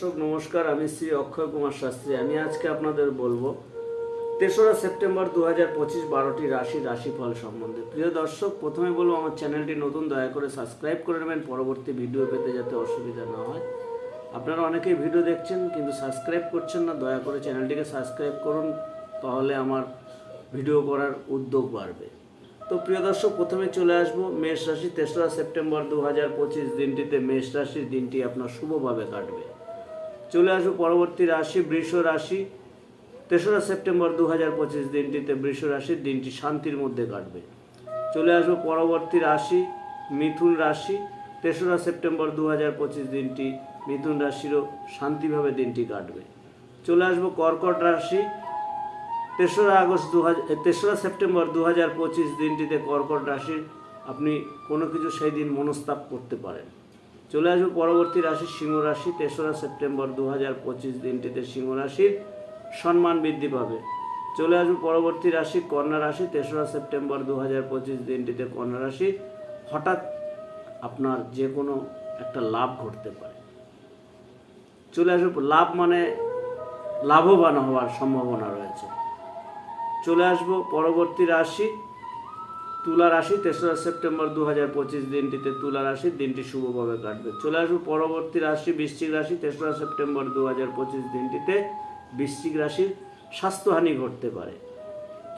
দর্শক, নমস্কার, আমি শ্রী অক্ষয় কুমার শাস্ত্রী। আমি আজকে আপনাদের বলব, তেসরা সেপ্টেম্বর দু হাজার পঁচিশ বারোটি রাশি রাশিফল সম্বন্ধে। প্রিয় দর্শক, প্রথমে বলব, আমার চ্যানেলটি নতুন, দয়া করে সাবস্ক্রাইব করে নেবেন। পরবর্তী ভিডিও পেতে যাতে অসুবিধা না হয়। আপনারা অনেকেই ভিডিও দেখছেন, কিন্তু সাবস্ক্রাইব করছেন না, দয়া করে চ্যানেলটিকে সাবস্ক্রাইব করুন, তাহলে আমার ভিডিও করার উদ্যোগ বাড়বে। তো প্রিয় দর্শক, প্রথমে চলে আসব, মেষ রাশি, তেসরা সেপ্টেম্বর দু হাজার পঁচিশ দিনটিতে মেষ রাশির দিনটি আপনার শুভভাবে কাটবে। চলে আসব পরবর্তী রাশি, বৃষ রাশি। তেসরা সেপ্টেম্বর দু হাজার পঁচিশ দিনটিতে বৃষ রাশির দিনটি শান্তির মধ্যে কাটবে। চলে আসব পরবর্তী রাশি, মিথুন রাশি। তেসরা সেপ্টেম্বর দু হাজার পঁচিশ দিনটি মিথুন রাশিরও শান্তিভাবে দিনটি কাটবে। চলে আসব কর্কট রাশি। তেসরা আগস্ট দু হাজার তেসরা সেপ্টেম্বর দু হাজার পঁচিশ দিনটিতে কর্কট রাশির আপনি কোনো কিছু সেই দিন মনস্তাপ করতে পারেন। চলে আসব পরবর্তী রাশি সিংহ রাশি, তেসরা সেপ্টেম্বর দু হাজার পঁচিশ দিনটিতে সিংহ রাশির সম্মান বৃদ্ধি পাবে। চলে আসব পরবর্তী রাশি কন্যা রাশি, তেসরা সেপ্টেম্বর দু হাজার পঁচিশ দিনটিতে কন্যা রাশি। হঠাৎ আপনার যে কোনো একটা লাভ ঘটতে পারে। চলে আসব লাভ মানে লাভবান হওয়ার সম্ভাবনা রয়েছে। চলে আসব পরবর্তী রাশি তুলা রাশি তেসরা সেপ্টেম্বর দু হাজার পঁচিশ দিনটিতে তুলা রাশি দিনটি শুভভাবে কাটবে। চলে আসব পরবর্তী রাশি, বৃশ্চিক রাশি, তেসরা সেপ্টেম্বর দু হাজার পঁচিশ দিনটিতে বৃশ্চিক রাশির স্বাস্থ্যহানি ঘটতে পারে।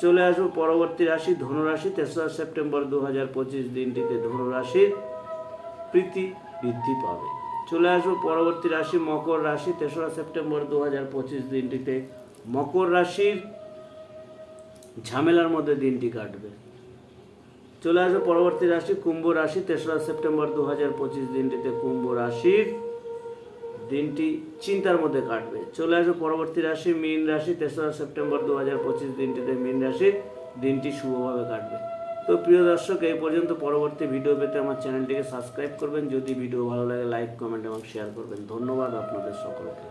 চলে আসব পরবর্তী রাশি, ধনুরাশি, তেসরা সেপ্টেম্বর দু হাজার পঁচিশ দিনটিতে ধনুরাশির প্রীতি বৃদ্ধি পাবে। চলে আসব পরবর্তী রাশি, মকর রাশি, তেসরা সেপ্টেম্বর দু হাজার পঁচিশ দিনটিতে মকর রাশির ঝামেলার মধ্যে দিনটি কাটবে। চলে আসবে পরবর্তী রাশি, কুম্ভ রাশি, তেসরা সেপ্টেম্বর দু হাজার পঁচিশ দিনটিতে কুম্ভ রাশির দিনটি চিন্তার মধ্যে কাটবে। চলে আসবে পরবর্তী রাশি, মীন রাশি, তেসরা সেপ্টেম্বর দু হাজার পঁচিশ দিনটিতে মীন রাশির দিনটি শুভভাবে কাটবে। তো প্রিয় দর্শক, এই পর্যন্ত পরবর্তী ভিডিও পেতে আমার চ্যানেলটিকে সাবস্ক্রাইব করবেন। যদি ভিডিও ভালো লাগে, লাইক, কমেন্ট এবং শেয়ার করবেন। ধন্যবাদ আপনাদের সকলকে।